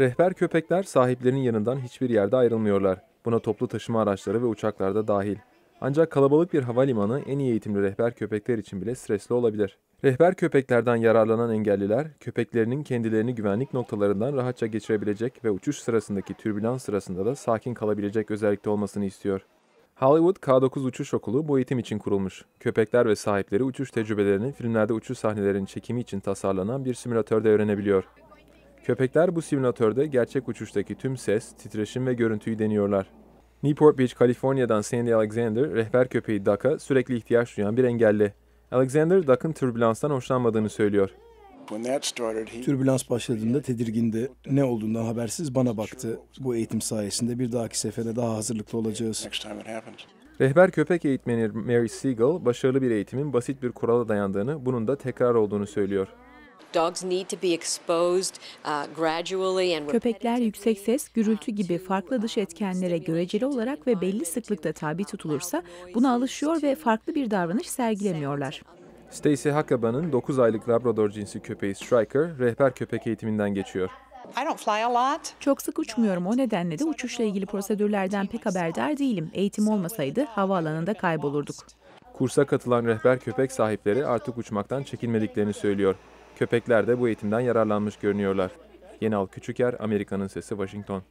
Rehber köpekler sahiplerinin yanından hiçbir yerde ayrılmıyorlar. Buna toplu taşıma araçları ve uçaklar da dahil. Ancak kalabalık bir havalimanı en iyi eğitimli rehber köpekler için bile stresli olabilir. Rehber köpeklerden yararlanan engelliler, köpeklerinin kendilerini güvenlik noktalarından rahatça geçirebilecek ve uçuş sırasındaki türbülans sırasında da sakin kalabilecek özellikte olmasını istiyor. Hollywood K9 Uçuş Okulu bu eğitim için kurulmuş. Köpekler ve sahipleri uçuş tecrübelerini filmlerde uçuş sahnelerinin çekimi için tasarlanan bir simülatörde öğrenebiliyor. Köpekler bu simülatörde gerçek uçuştaki tüm ses, titreşim ve görüntüyü deniyorlar. Newport Beach, Kaliforniya'dan Sandy Alexander, rehber köpeği Duck'a sürekli ihtiyaç duyan bir engelli. Alexander, Duck'ın türbülanstan hoşlanmadığını söylüyor. Türbülans başladığında tedirgindi. Ne olduğundan habersiz bana baktı. Bu eğitim sayesinde bir dahaki sefere daha hazırlıklı olacağız. Rehber köpek eğitmeni Mary Siegel, başarılı bir eğitimin basit bir kurala dayandığını, bunun da tekrar olduğunu söylüyor. Dogs need to be exposed uh, gradually and Köpekler yüksek ses, gürültü gibi farklı dış etkenlere göreceli olarak ve belli sıklıkta tabi tutulursa buna alışıyor ve farklı bir davranış sergilemiyorlar. Stacy Huckabee 9 aylık Labrador cinsi köpeği Striker, rehber köpek eğitiminden geçiyor. I don't fly a lot. Çok sık uçmuyorum o nedenle de uçuşla ilgili prosedürlerden pek haberdar değilim. Eğitim olmasaydı havaalanında kaybolurduk. Kursa katılan rehber köpek sahipleri artık uçmaktan çekinmediklerini söylüyor. Köpekler de bu eğitimden yararlanmış görünüyorlar. Yenal Küçüker, Amerika'nın Sesi, Washington.